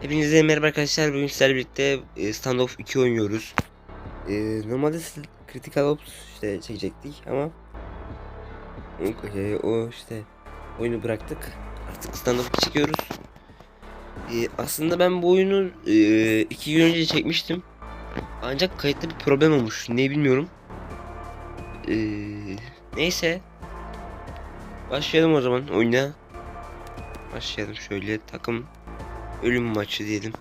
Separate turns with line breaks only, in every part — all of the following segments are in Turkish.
Hepinize merhaba arkadaşlar. Bugün sizlerle birlikte e, Standoff 2 oynuyoruz. E, normalde Critical Ops işte çekecektik ama o işte oyunu bıraktık. Artık Standoff 2 çekiyoruz. E, aslında ben bu oyunu e, iki gün önce çekmiştim. Ancak kayıtta bir problem olmuş. Ne bilmiyorum. Neyse. Başlayalım o zaman oyuna. Başlayalım şöyle takım ölüm maçı diyelim.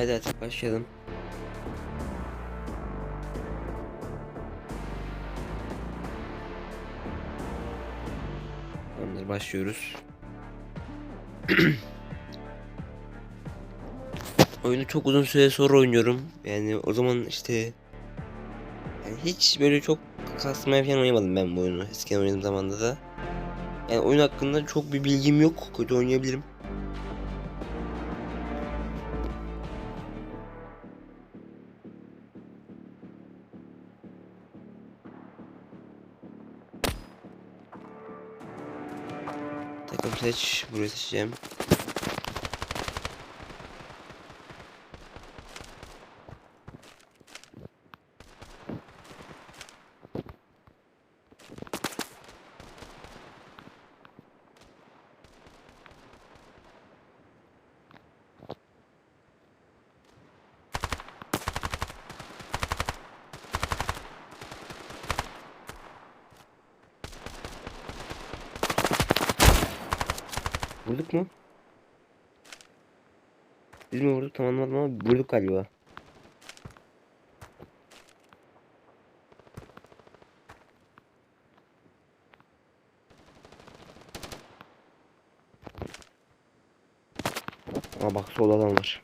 Evet başlayalım. Tamamdır başlıyoruz. Oyunu çok uzun süre sonra oynuyorum. Yani o zaman işte yani hiç böyle çok kasmaya falan oynamadım ben bu oyunu eskiden oynadığım zamanda da. Yani oyun hakkında çok bir bilgim yok. Kötü oynayabilirim. Seç. Burayı seçeceğim. Vurduk mu? Biz mi vurduk tamamladım ama vurduk galiba. Aa bak solda adam var.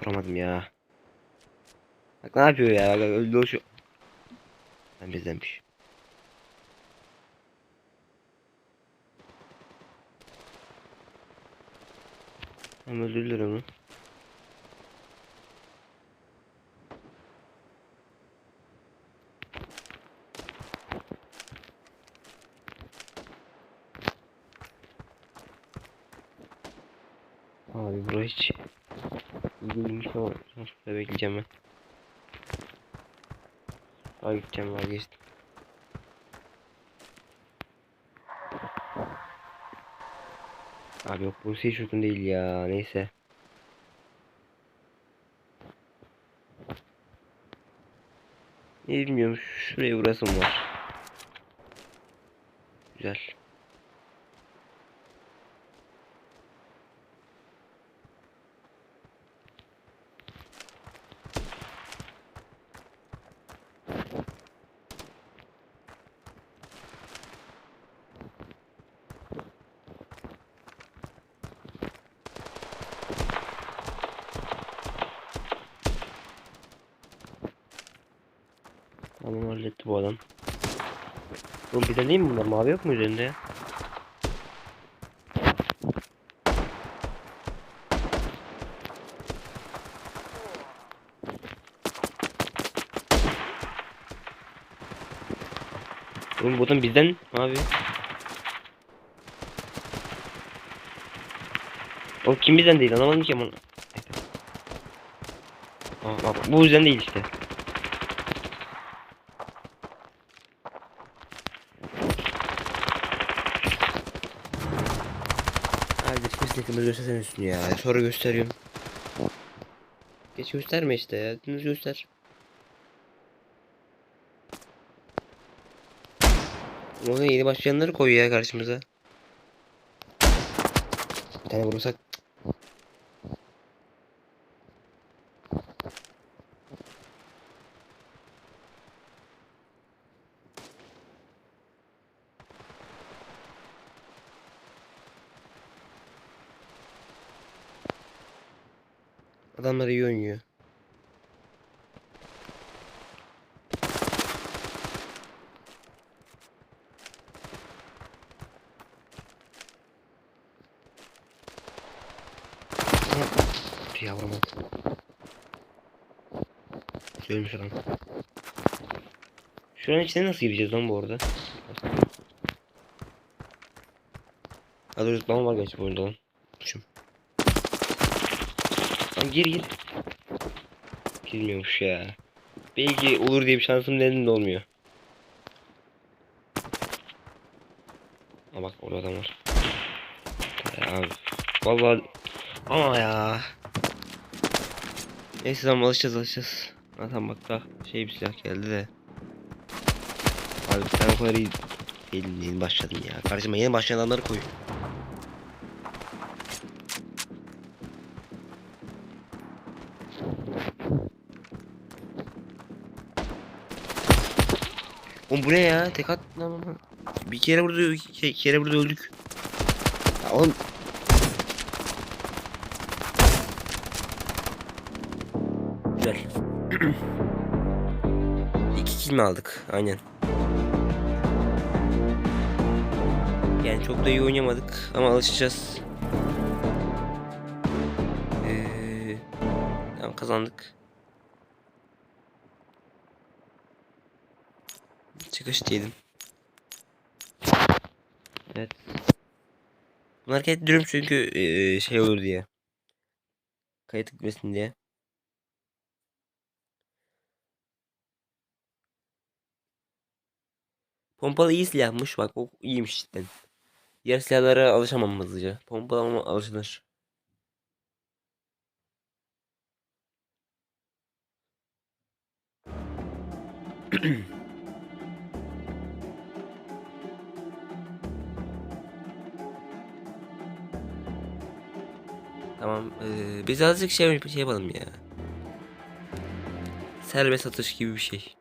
Vuramadım ya. Bak ne yapıyor ya? Bak, öldü o şu. Ben bizdenmiş. Hem öldürdüler onu. Abi bura hiç İlgiliymiş ama sonuçta bekleyeceğim ben. Daha gideceğim vazgeçtim. Abi yok bu hiç uygun değil ya neyse. Ne bilmiyorum şuraya vurasım var. Güzel. Tamam halletti bu adam. Oğlum bir de değil mi bunlar? Mavi yok mu üzerinde ya? Oğlum bu adam bizden abi. O kim bizden değil anlamadım ki ama. Aa, bak bu bizden değil işte. Kesinlikle göstersene üstünü ya. Sonra gösteriyorum. Geç gösterme işte ya. Dümdüz göster. Da yeni başlayanları koyuyor ya karşımıza. Bir tane vurursak. Adamlar iyi oynuyor. Yavrum bak. Söylemiş adam. Şuranın içine nasıl gireceğiz lan bu arada? Hadi rütbam var gerçi bu oyunda lan. Düşüm. Lan gir gir. Girmiyormuş ya. Belki olur diye bir şansım dedim de olmuyor. Ha bak orada adam var. Ya. Vallahi ama ya. Neyse tamam alışacağız alışacağız. Ha tamam bak daha şey bir silah geldi de. Abi sen o kadar iyi değilim yeni başladım ya. Karşıma yeni başlayan adamları koy. Oğlum bu ne ya? Tek at. Bir kere burada iki kere burada öldük. Ya oğlum Güzel. İki kill mi aldık? Aynen. Yani çok da iyi oynamadık ama alışacağız. Ee, tamam kazandık. Çıkış diyelim. Evet. Bunu hareket ediyorum çünkü ee, şey olur diye. Kayıt gitmesin diye. Pompalı iyi silahmış bak o iyiymiş cidden. Diğer silahlara alışamam hızlıca. Pompalı ama alışılır. Tamam. Ee, biz azıcık şey, şey yapalım ya. Serbest atış gibi bir şey.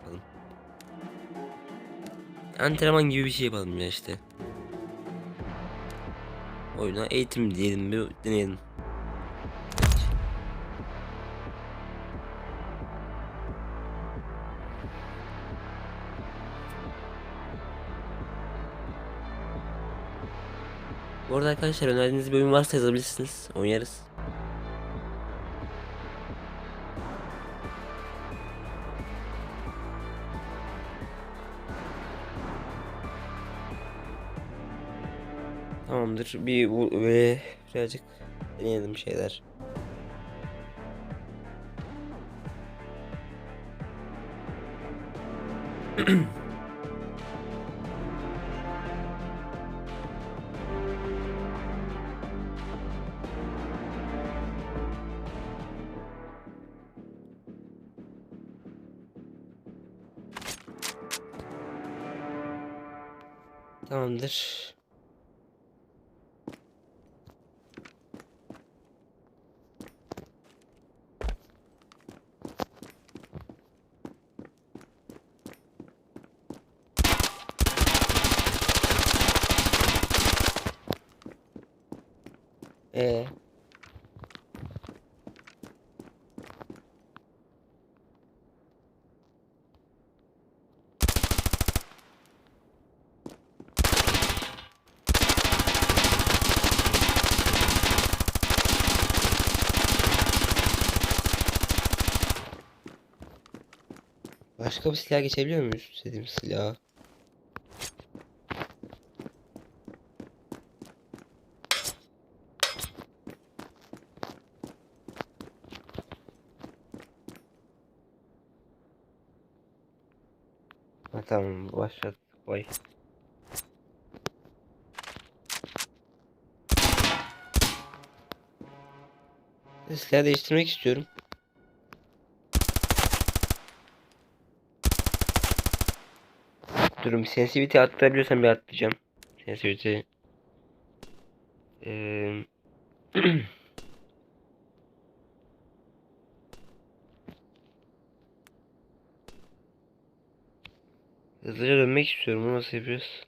Yapalım. Antrenman gibi bir şey yapalım ya işte. Oyuna eğitim diyelim bir deneyelim. Bu arada arkadaşlar önerdiğiniz oyun varsa yazabilirsiniz. Oynarız. Tamamdır. Bir bu ve birazcık deneyelim şeyler. Tamamdır. Ee. Başka bir silah geçebiliyor muyuz? İstediğim silah. Ha, tamam başladık. Vay. Silah değiştirmek istiyorum. Durum sensitivity arttırabiliyorsam bir arttıracağım. Sensitivity. Eee Hızlıca dönmek istiyorum. Bunu nasıl yapıyoruz?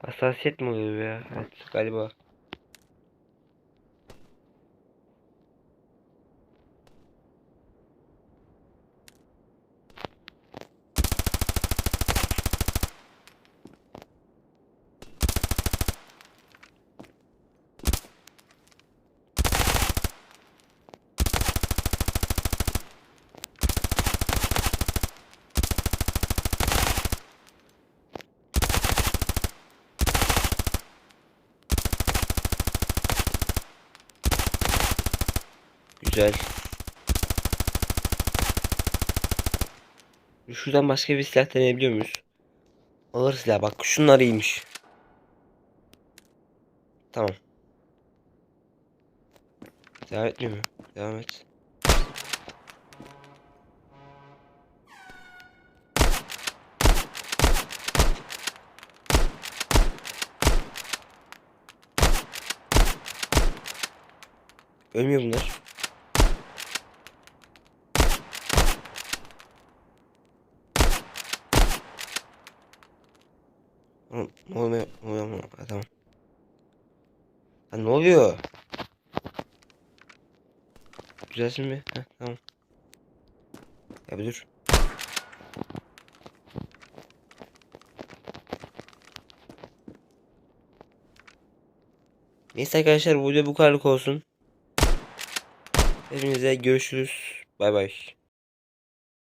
Hassasiyet mi oluyor ya? Evet galiba. Güzel. Şuradan başka bir silah deneyebiliyor muyuz? Ağır silah bak şunlar iyiymiş. Tamam. Devam etmiyor mu? Devam et. Ölmüyor bunlar. Oluyor? Ne oluyor? Ha, tamam. Ha, ne oluyor? Güzelsin mi? Heh, tamam. Ya bir dur. Neyse arkadaşlar bu video bu kadarlık olsun. Hepinize görüşürüz. Bay bay.